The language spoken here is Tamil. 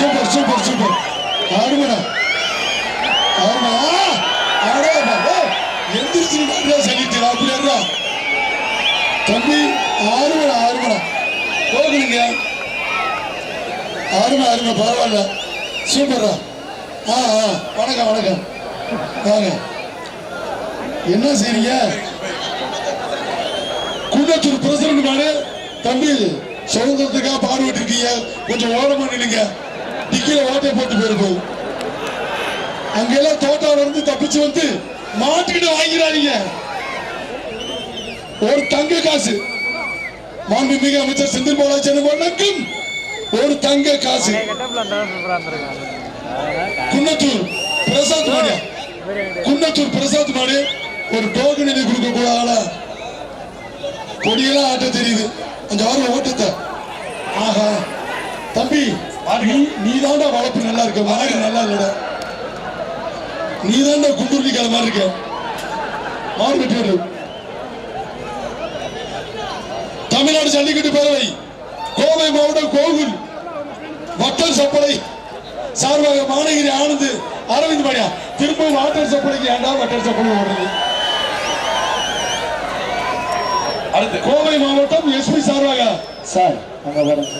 சூப்பர் சூப்பர் சூப்பர் ஆடுமடா ஆடுமா ஆடா எந்திரிச்சு அப்படியே அப்படி அப்படியா தம்பி ஆறுமடா ஆறுமடா போகுதுங்க ஆறுமா ஆறுமா பரவாயில்ல. சூப்பர்ரா. ஆ ஆ. வணக்கம் வணக்கம். வாங்க. என்ன செய்றீங்க? குன்னத்தூர் பிரசிடண்ட் மாடு. தம்பி சுதந்திரத்துக்காக பாடுபட்டு இருக்கீங்க. கொஞ்சம் ஓரமா நில்லுங்க. டிக்கில ஓட்டை போட்டு போயிருப்போம் அங்கெல்லாம் தோட்டால இருந்து தப்பிச்சு வந்து மாட்டுக்கிட்ட வாங்கிறாங்க ஒரு தங்க காசு. மாண்புமிகு அமைச்சர் செந்தில் பாலாஜி வணக்கம். ஒரு தங்க காசு. குன்னத்தூர் பிரசாத் மாடியா. குன்னத்தூர் பிரசாத் மாடு. ஒரு டோக்கன் எழுதி கொடுக்க கூடாது கொடியெல்லாம் ஆட்ட தெரியுது. அந்த ஆர்வம் ஓட்டத்தை. ஆஹா. தம்பி நீ நீ தாண்டா வளர்ப்பு நல்லா இருக்க மாடு நல்லா இல்லடா. நீ தாண்டா குண்டூர்லி கிளை மாதிரி இருக்க. மாடு வெட்டி விடு. தமிழ்நாடு ஜல்லிக்கட்டு பேரவை கோவை மாவட்டம் கோவில் வட்டல் சப்பளை சார்பாக மாநகிரி ஆனந்த் அரவிந்த் பாடியா திரும்ப வாட்டர் சப்பளைக்கு ஏண்டா வட்டல் சப்பளை ஓடுறது? அடுத்து. கோவை மாவட்டம் எஸ்பி சார்பாக. சார் அங்க பாருங்க.